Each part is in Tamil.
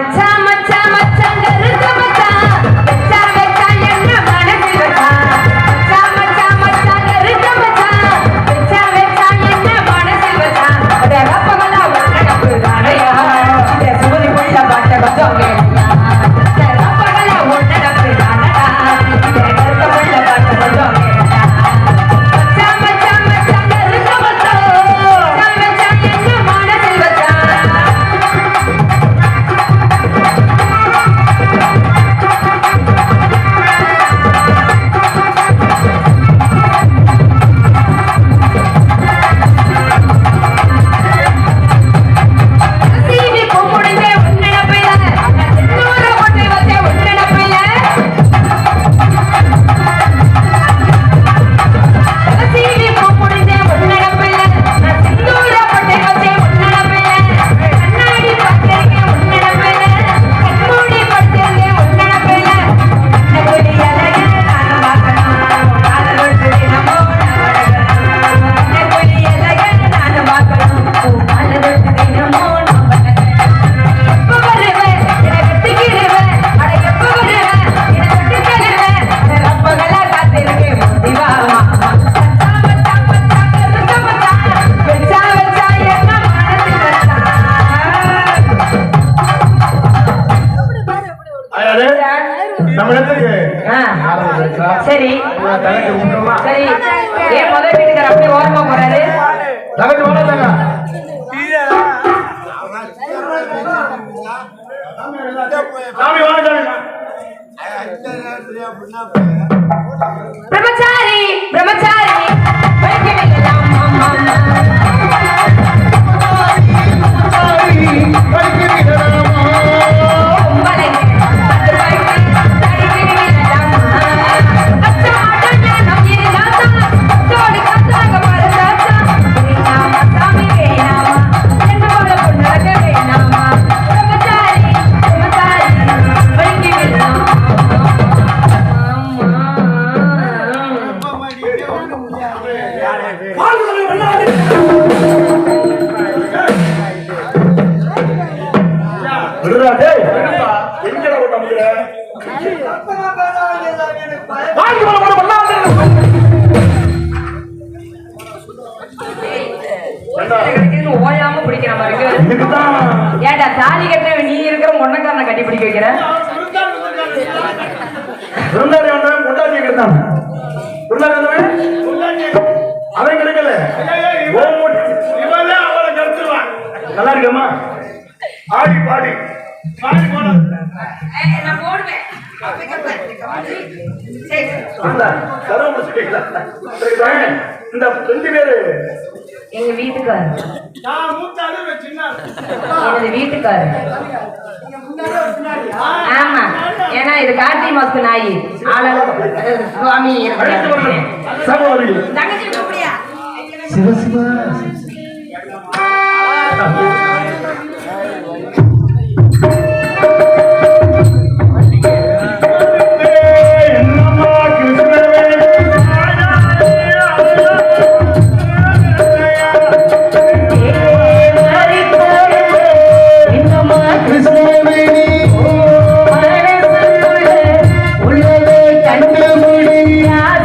time. பிரம்மச்சாரி பிரம்மச்சாரி. ஓயாம பிடிக்கிற மாதிரி இருக்கு. ஏடா தாலி கட்ட நீ இருக்கிற ஒன்னக்காரனை கட்டி பிடிக்க வைக்கிறேன்? இந்த ரெண்டு எங்க வீட்டுக்காரர். எனது ஏன்னா இது கார்த்திகை மாசத்து நாய் சுவாமி சிவசிவா Yeah.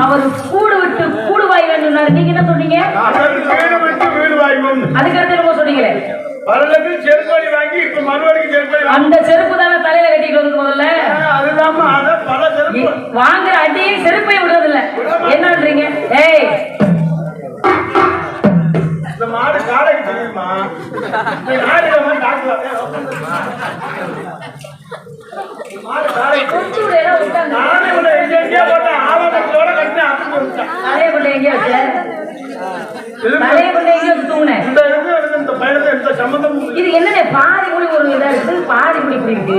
அவர் கூடு விட்டு கூடு வாய் வேண்டும் நீங்க என்ன சொன்னீங்க? வீடு வாய்க்கும் அந்த செருப்பு தலையில கட்டிட்டு வந்து முதல்ல? அதுதான் பல செருப்பு. வாங்குற அடியே செருப்பை ஏய். இது என்னது பாதி முடி ஒரு இதா இருக்கு? பாதி முடி இப்படி இருக்கு.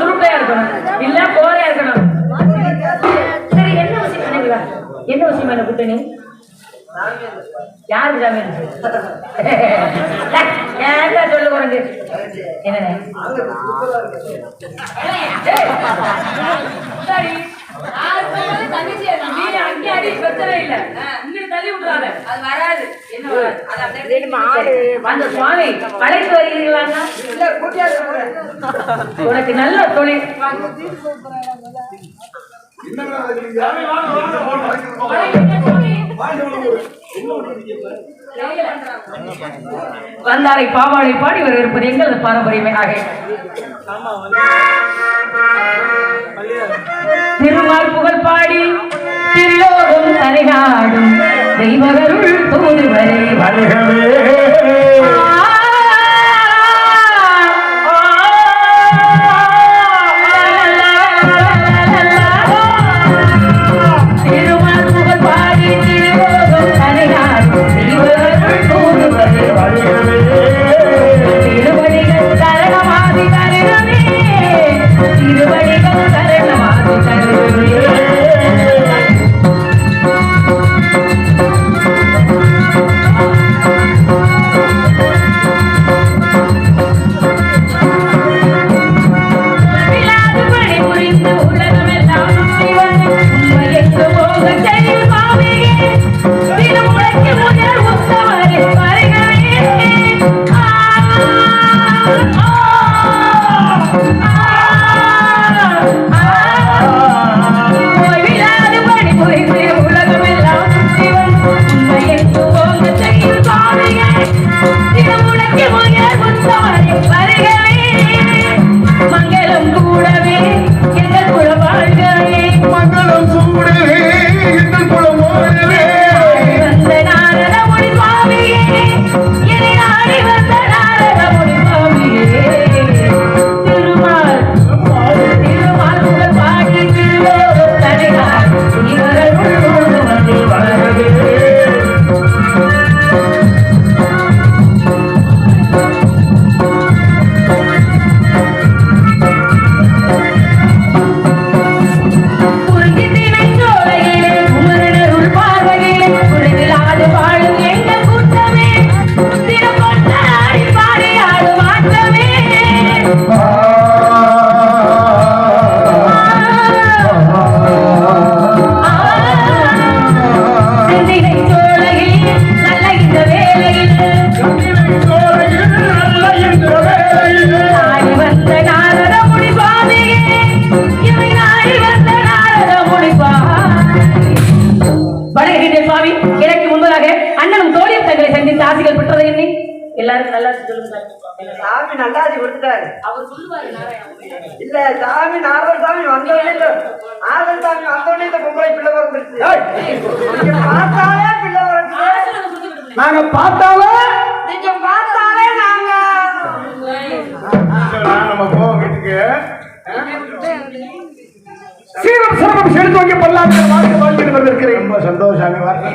சுருட்டையா இருக்கணும். இல்ல கோரையா இருக்கணும். சரி என்ன விஷயம் என்ன விஷயம் என்ன கூட்டணி யாருக்கு ஜாமீன் ஏன்டா சொல்லு உனக்கு என்ன உனக்கு நல்ல தொழில் சாமி, வாங்க, வாங்க, போலாம். வந்தாரை பாவாடை பாடி வரவேற்பது எங்களது பாரம்பரியமே ஆக திருமால் புகழ் பாடி திருலோகம் தனிநாடும் தெய்வகருள் தூதுவரை. திருமால் முன்பதாக அண்ணனும் தோழியும் தங்களை சந்தித்து ஆசைகள் பெற்றதை எண்ணி எல்லாரும் நல்லா சொல்லுங்க சாமி நல்லாதி கொடுத்தாரு அவர் சொல்லுவாரு இல்ல சாமி நாரத சாமி வந்தோடனே நாரத சாமி வந்தோடனே இந்த பொம்பளை பிள்ளை பிறந்துருச்சு நீங்க பார்த்தாலே பிள்ளை பிறந்துச்சு நாங்க பார்த்தாலே நீங்க பார்த்தாலே நாங்க. நம்ம போவோம் வீட்டுக்கு. சீரம் சிரமம் செலுத்து வைக்க பல்லாண்டு வாழ்க்கை வாழ்க்கையில் வந்திருக்கிறேன். ரொம்ப சந்தோஷம் கட்டி வாழ்க்கை